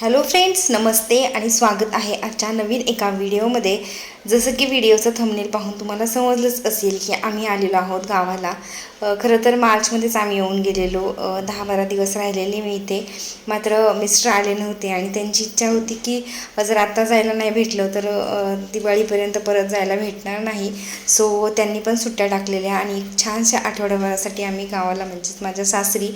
Hello friends नमस्ते आणि स्वागत आहे आजच्या नवीन एका व्हिडिओमध्ये जसं की व्हिडिओचं थंबनेल पाहून तुम्हाला समजलंच असेल की आम्ही आलेलो आहोत गावाला. खरं तर मार्चमध्येच आम्ही येऊन गेलेलो. दहा बारा दिवस राहिलेले मी इथे. मात्र मिस्टर आले नव्हते आणि त्यांची इच्छा होती की जर आत्ता जायला नाही भेटलं तर दिवाळीपर्यंत परत जायला भेटणार नाही. सो त्यांनी पण सुट्ट्या टाकलेल्या आणि एक छानशा आठवड्याभरासाठी आम्ही गावाला म्हणजेच माझ्या सासरी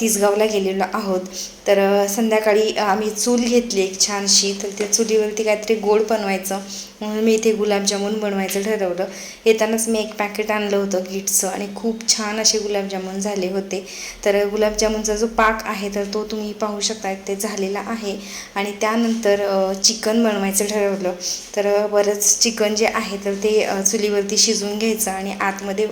तिसगावला गेलेलो आहोत. तर संध्याकाळी आम्ही चूल घेतली एक छानशी. तर त्या चुलीवरती काहीतरी गोड बनवायचं म्हणून मी इथे गुलाबजामुन बनवायचं ठरवलं. येतानाच मी एक पॅकेट आणलं होतं गिट्सचं आणि खूप छान असे गुलाबजामुन झाले होते. तर गुलाबजामुनचा जो पाक आहे तर तो तुम्ही पाहू शकता ते झालेला आहे. आणि त्यानंतर चिकन बनवायचं ठरवलं. तर बरंच चिकन जे आहे तर ते चुलीवरती शिजवून घ्यायचं आणि आतमध्ये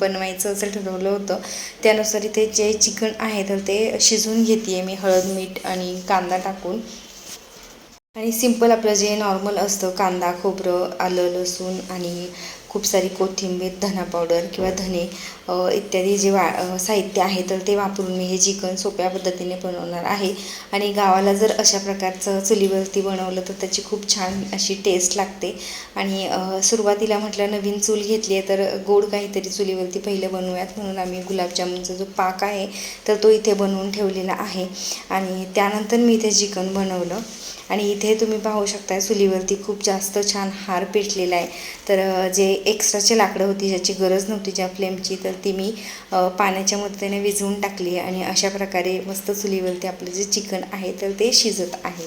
बनवायचं असं ठरवलं होतं. त्यानुसार इथे जे चिकन आहे तर ते शिजवून घेते मी हळद मीठ आणि कांदा टाकून. आणि सिंपल आपलं जे नॉर्मल असतं कांदा खोबरं आलं लसूण आणि खूप सारी कोथिंबीर धना पावडर किंवा धने इत्यादी जे वा साहित्य आहे तर ते वापरून मी हे चिकन सोप्या पद्धतीने बनवणार आहे. आणि गावाला जर अशा प्रकारचं चुलीवरती बनवलं तर त्याची खूप छान अशी टेस्ट लागते. आणि सुरुवातीला म्हटलं नवीन चूल घेतली आहे तर गोड काहीतरी चुलीवरती पहिलं बनवूयात म्हणून आम्ही गुलाबजामुनचा जो पाक आहे तर तो इथे बनवून ठेवलेला आहे. आणि त्यानंतर मी इथे चिकन बनवलं. आणि इथे तुम्ही पाहू शकता चुलीवरती खूप जास्त छान हार पेटलेला आहे. तर जे एक्स्ट्राची लाकडं होती ज्याची गरज नव्हती ज्या फ्लेमची तर ती मी पाण्याच्या मदतीने विझवून टाकली आणि अशा प्रकारे मस्त चुलीवरती आपलं जे चिकन आहे तर ते शिजत आहे.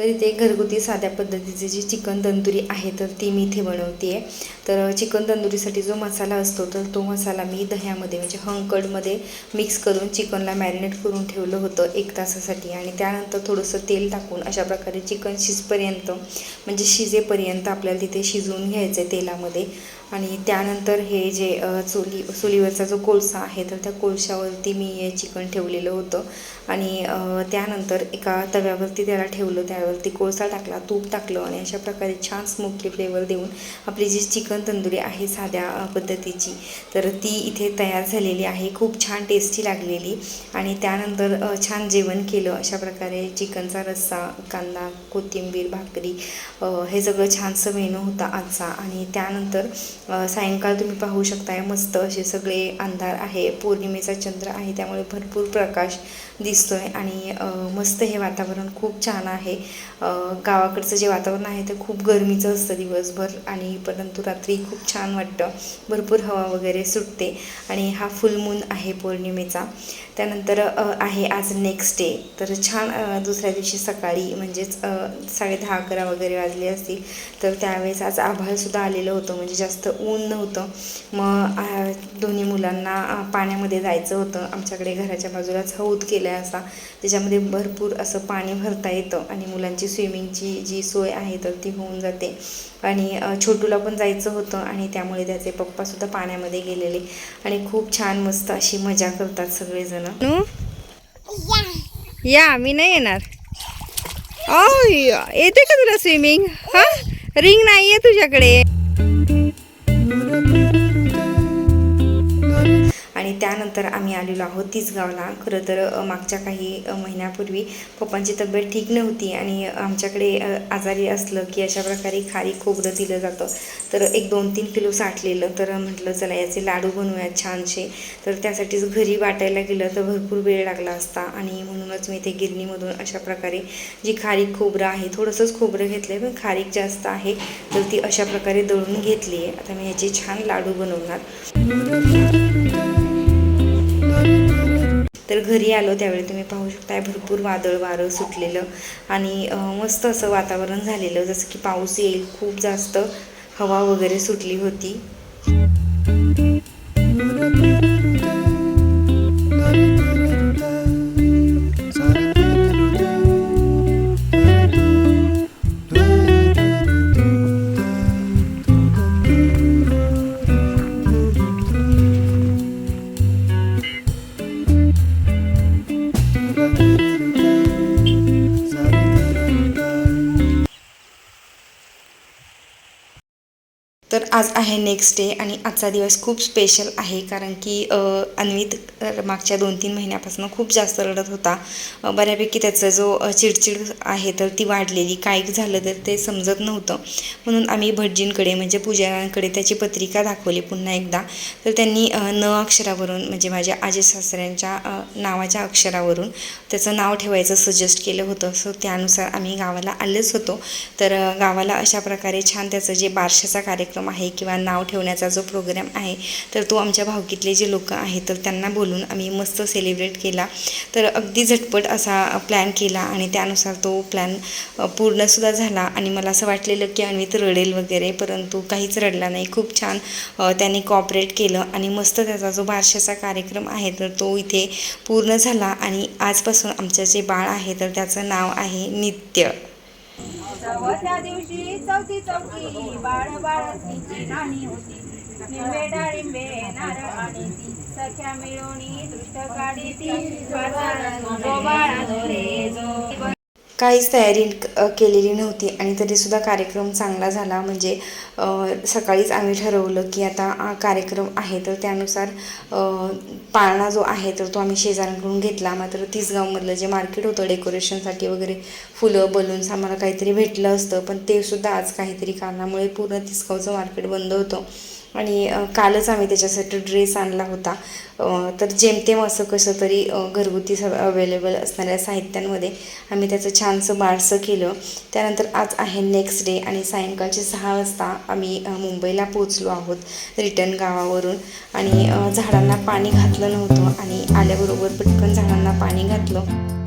तर इथे घरगुती साध्या पद्धतीचे जी चिकन तंदुरी आहे तर ती मी इथे बनवते आहे तर चिकन तंदुरीसाठी जो मसाला असतो तर तो मसाला मी दह्यामध्ये म्हणजे हंकडमध्ये मिक्स करून चिकनला मॅरिनेट करून ठेवलं होतं एक तासासाठी. आणि त्यानंतर थोडंसं तेल टाकून अशा प्रकारे चिकन शिजपर्यंत म्हणजे शिजेपर्यंत आपल्याला तिथे शिजवून घ्यायचं आहे तेलामध्ये. आणि त्यानंतर हे जे चुली चुलीवरचा जो कोळसा आहे तर त्या कोळशावरती मी हे चिकन ठेवलेलं होतं. आणि त्यानंतर एका तव्यावरती त्याला ठेवलं त्यावरती कोळसा टाकला तूप टाकलं आणि अशा प्रकारे छान स्मोकी फ्लेवर देऊन आपली जी चिकन तंदुरी आहे साध्या पद्धतीची तर ती इथे तयार झालेली आहे. खूप छान टेस्टी लागलेली. आणि त्यानंतर छान जेवण केलं अशा प्रकारे चिकनचा रस्सा कांदा कोथिंबीर भाकरी हे सगळं छानसं मेनू होता आजचा. आणि त्यानंतर सायंकाळ तुम्ही पाहू शकताय मस्त असे सगळे अंधार आहे पौर्णिमेचा चंद्र आहे त्यामुळे भरपूर प्रकाश दिसतोय आणि मस्त हे वातावरण खूप छान आहे. गावाकडचं जे वातावरण आहे ते खूप गरमीचं असतं दिवसभर आणि परंतु रात्री खूप छान वाटतं. भरपूर हवा वगैरे सुटते आणि हा फुल मून आहे पौर्णिमेचा. त्यानंतर आहे आज नेक्स्ट डे तर छान दुसऱ्या दिवशी सकाळी म्हणजेच साडे दहा अकरा वगैरे वाजले असतील तर त्यावेळेस आज आभाळसुद्धा आलेलं होतं म्हणजे जास्त ऊन नव्हतं. मग दोन्ही मुलांना पाण्यामध्ये जायचं होतं. आमच्याकडे घराच्या बाजूलाच हौद केला आहे असा. त्याच्यामध्ये भरपूर असं पाणी भरता येतं आणि मुलांची स्विमिंगची जी सोय आहे तर ती होऊन जाते. आणि छोटूला पण जायचं होतं आणि त्यामुळे त्याचे पप्पासुद्धा पाण्यामध्ये गेलेले. आणि खूप छान मस्त अशी मजा करतात सगळेजण. या. मी नाही येणार. येते का तुला स्विमिंग हा? रिंग नाही आहे तुझ्याकडे. त्यानंतर आम्ही आलेलो आहोत तीच खरं तर मागच्या काही महिन्यापूर्वी पप्पांची तब्येत ठीक नव्हती आणि आमच्याकडे आजारी असलं की अशा प्रकारे खारी खोबरं दिलं जातं. तर एक दोन तीन किलो साठलेलं. तर म्हटलं चला याचे लाडू बनवूयात छानसे तर त्यासाठीच घरी वाटायला गेलं तर भरपूर वेळ लागला असता. आणि म्हणूनच मी ते गिरणीमधून अशा प्रकारे जी खारीक खोबरं आहे थोडंसंच खोबरं घेतलं आहे पण खारीक जास्त आहे. तर ती अशा प्रकारे दळून घेतली आहे. आता मी ह्याचे छान लाडू बनवणार. तर घरी आलो त्यावेळी तुम्ही पाहू शकताय भरपूर वादळ वारं सुटलेलं आणि मस्त असं वातावरण झालेलं. जसं की पाऊस येईल खूप जास्त हवा वगैरे सुटली होती. आज आहे नेक्स्ट डे आणि आजचा दिवस खूप स्पेशल आहे. कारण की अन्वित मागच्या दोन तीन महिन्यापासून खूप जास्त रडत होता. बऱ्यापैकी त्याचा जो चिडचिड आहे तर ती वाढलेली. काय झालं तर ते समजत नव्हतं. म्हणून आम्ही भटजींकडे म्हणजे पुजाऱ्यांकडे त्याची पत्रिका दाखवली पुन्हा एकदा. तर त्यांनी न अक्षरावरून म्हणजे माझ्या आजी सासऱ्यांच्या नावाच्या अक्षरावरून त्याचं नाव ठेवायचं सजेस्ट केलं होतं. सो त्यानुसार आम्ही गावाला आलेच होतो. तर गावाला अशा प्रकारे छान त्याचं जे बारशाचा कार्यक्रम आहे किंवा नाव ठेवण्याचा जो प्रोग्राम आहे तर तो आमच्या भावकीतले जे लोक आहेत तर त्यांना बोलून आम्ही मस्त सेलिब्रेट केला. तर अगदी झटपट असा प्लॅन केला आणि त्यानुसार तो प्लॅन पूर्णसुद्धा झाला. आणि मला असं वाटलेलं की अन्वित रडेल वगैरे परंतु काहीच रडला नाही. खूप छान त्याने कॉपरेट केलं आणि मस्त त्याचा जो बारशाचा कार्यक्रम आहे तर तो इथे पूर्ण झाला. आणि आजपासून आमचं जे बाळ आहे तर त्याचं नाव आहे नित्य. चौथ्या दिवशी चौथी चौथी बाळ बाळ तिची नाणी होती. निंबे डाळिंबे नारळ आणि ती सख्या मिळवणी दृष्ट काढी ती जो बाळा जो काहीच तयारी केलेली नव्हती आणि तरीसुद्धा कार्यक्रम चांगला झाला. म्हणजे सकाळीच आम्ही ठरवलं की आता कार्यक्रम आहे तर त्यानुसार पाळणा जो आहे तर तो आम्ही शेजाऱ्यांकडून घेतला. मात्र तिसगावमधलं जे मार्केट होतं डेकोरेशनसाठी वगैरे फुलं बलून्स आम्हाला काहीतरी भेटलं असतं. पण ते सुद्धा आज काहीतरी कारणामुळे पूर्ण तिसगावचं मार्केट बंद होतं. आणि कालच आम्ही त्याच्यासाठी ड्रेस आणला होता. तर जेमतेम असं कसं तरी घरगुती स अवेलेबल असणाऱ्या साहित्यांमध्ये आम्ही त्याचं छानसं बारसं केलं. त्यानंतर आज आहे नेक्स्ट डे आणि सायंकाळचे सहा वाजता आम्ही मुंबईला पोचलो आहोत रिटर्न गावावरून. आणि झाडांना पाणी घातलं नव्हतं आणि आल्याबरोबर पटकन झाडांना पाणी घातलं.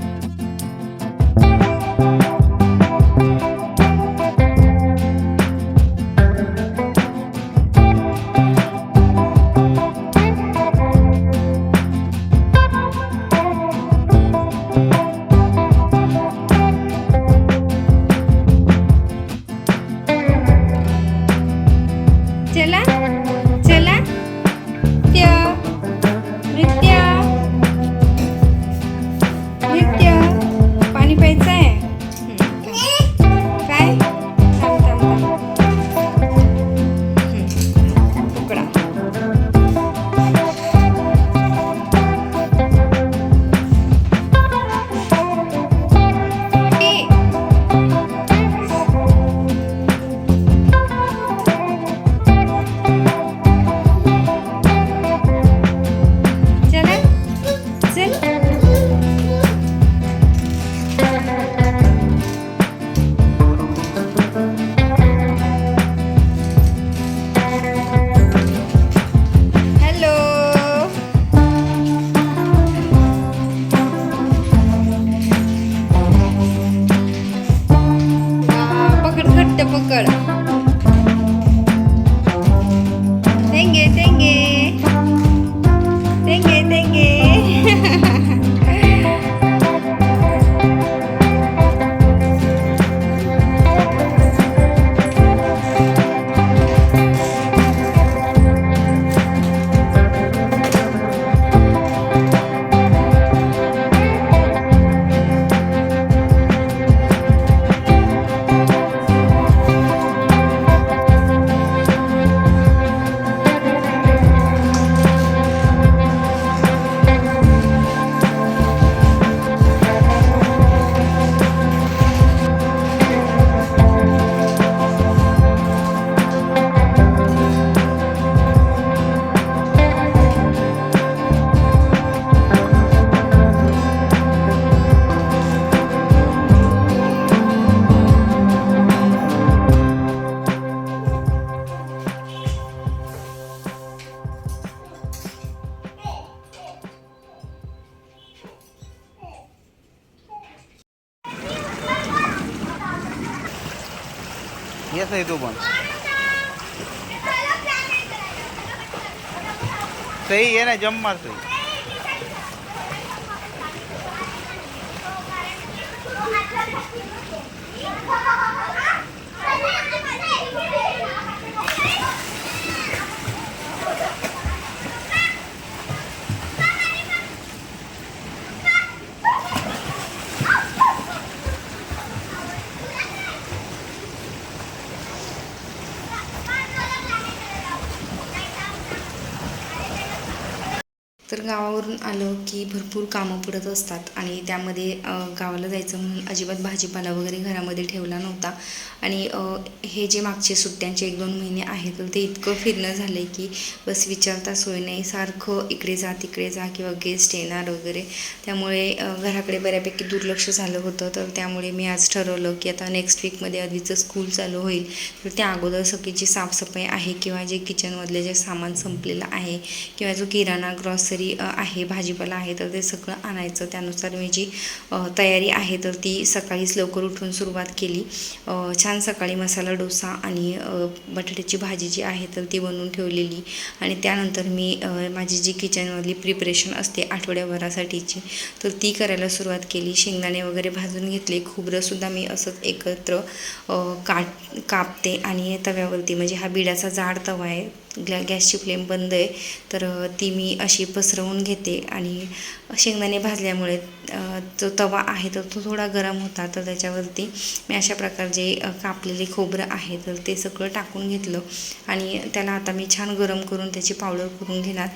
येस आहे तू पण सही ये ना जम मार सही गावावरून आलं की भरपूर कामं पडत असतात आणि त्यामध्ये गावाला जायचं म्हणून अजिबात भाजीपाला वगैरे घरामध्ये ठेवला नव्हता. आणि हे जे मागचे सुट्ट्यांचे एक दोन महिने आहेत तर ते इतकं फिरणं झालं आहे की बस विचारता सोय नाही. सारखं इकडे जा तिकडे जा किंवा गेस्ट येणार वगैरे. त्यामुळे घराकडे बऱ्यापैकी दुर्लक्ष झालं होतं. तर त्यामुळे मी आज ठरवलं की आता नेक्स्ट वीकमध्ये आधीचं स्कूल चालू होईल. तर त्या अगोदर सगळी जी साफसफाई आहे किंवा जे किचनमधले जे सामान संपलेलं आहे किंवा जो किराणा ग्रॉसरी आहे भाजीपाला आहे तर ते सगळं आणायचं. त्यानुसार मी जी तयारी आहे तर ती सकाळीच लवकर उठून सुरुवात केली. छान सकाळी मसाला डोसा आणि बटाट्याची भाजी जी आहे तर ती बनवून ठेवलेली. आणि त्यानंतर मी माझी जी किचनमधली प्रिपरेशन असते आठवड्याभरासाठीची तर ती करायला सुरुवात केली. शेंगदाणे वगैरे भाजून घेतले. खोबरंसुद्धा मी असंच एकत्र काट कापते आणि तव्यावरती म्हणजे हा बिडाचा जाड तवा आहे गॅ गॅसची फ्लेम बंद आहे तर ती मी अशी पसरवून घेते आणि शेंगदाणे भाजल्यामुळे जो तवा आहे तर तो थोडा गरम होता तर त्याच्यावरती मी अशा प्रकारचे कापलेले खोबरं आहे तर ते सगळं टाकून घेतलं आणि त्याला आता मी छान गरम करून त्याची पावडर करून घेणार.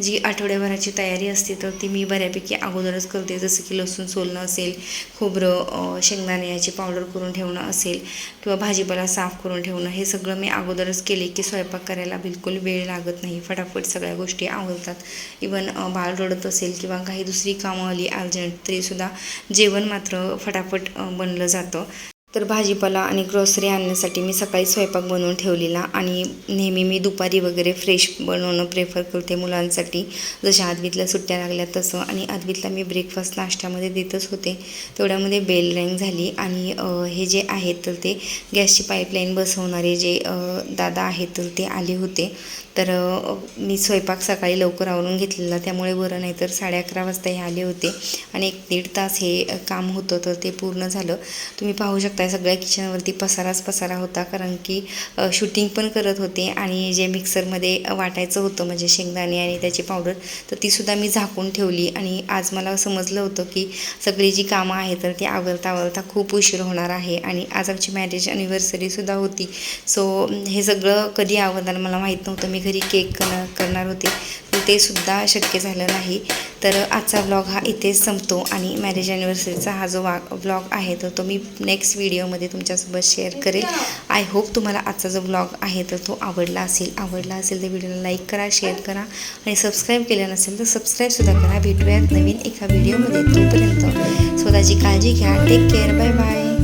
जी आठवड्याभराची तयारी असते तर ती मी बऱ्यापैकी अगोदरच करते जसं की लसूण सोलणं असेल खोबरं शेंगदाणे याची पावडर करून ठेवणं असेल किंवा भाजीपाला साफ करून ठेवणं हे सगळं मी अगोदरच केले की स्वयंपाक करायला बिलकुल बिलकुल वेळ लागत नाही. फटाफट सगळ्या गोष्टी आवडतात इवन बाळ रडत असेल किंवा काही दुसरी कामं आली अर्जंट तरीसुद्धा जेवण मात्र फटाफट बनलं जातं. तर भाजीपाला आणि ग्रॉसरी आणण्यासाठी मी सकाळी स्वयंपाक बनवून ठेवलेला आणि नेहमी मी दुपारी वगैरे फ्रेश बनवणं प्रेफर करते मुलांसाठी. जशा आदवीतल्या सुट्ट्या लागल्या तसं. आणि आदवीतला मी ब्रेकफास्ट नाश्त्यामध्ये देतच होते. तेवढ्यामध्ये बेल रँग झाली आणि हे जे आहेत तर ते गॅसची पाईपलाईन बसवणारे जे दादा आहेत तर ते आले होते. तर मी स्वयंपाक सकाळी लवकर आवरून घेतलेला त्यामुळे बरं नाही तर साडे अकरा वाजता हे आले होते आणि एक दीड तास हे काम होतं तर ते पूर्ण झालं. तुम्ही पाहू शकता सगळ्या किचनवरती पसाराच पसारा होता कारण की शूटिंग पण करत होते आणि जे मिक्सरमध्ये वाटायचं होतं म्हणजे शेंगदाणे आणि त्याची पावडर तर तीसुद्धा मी झाकून ठेवली आणि आज मला समजलं होतं की सगळी जी कामं आहेत तर ती आवरता आवरता खूप उशीर होणार आहे आणि आज आमची मॅरेज ॲनिव्हर्सरीसुद्धा होती. सो हे सगळं कधी आवरणार मला माहीत नव्हतं. मी घरी केक कर करणार होते. तर ते सुद्धा शक्य झालं नाही. तर आजचा ब्लॉग हा इथेच संपतो आणि मॅरेज ॲनिव्हर्सरीचा हा जो वा ब्लॉग आहे तर तो मी नेक्स्ट व्हिडिओमध्ये तुमच्यासोबत शेअर करेल. आय होप तुम्हाला आजचा जो ब्लॉग आहे तर तो आवडला असेल. आवडला असेल तर व्हिडिओला लाईक करा शेअर करा आणि सबस्क्राईब केलं नसेल तर सबस्क्राईबसुद्धा करा. भेटूयात नवीन एका व्हिडिओमध्ये तोपर्यंत. स्वतःची काळजी घ्या. Take care bye bye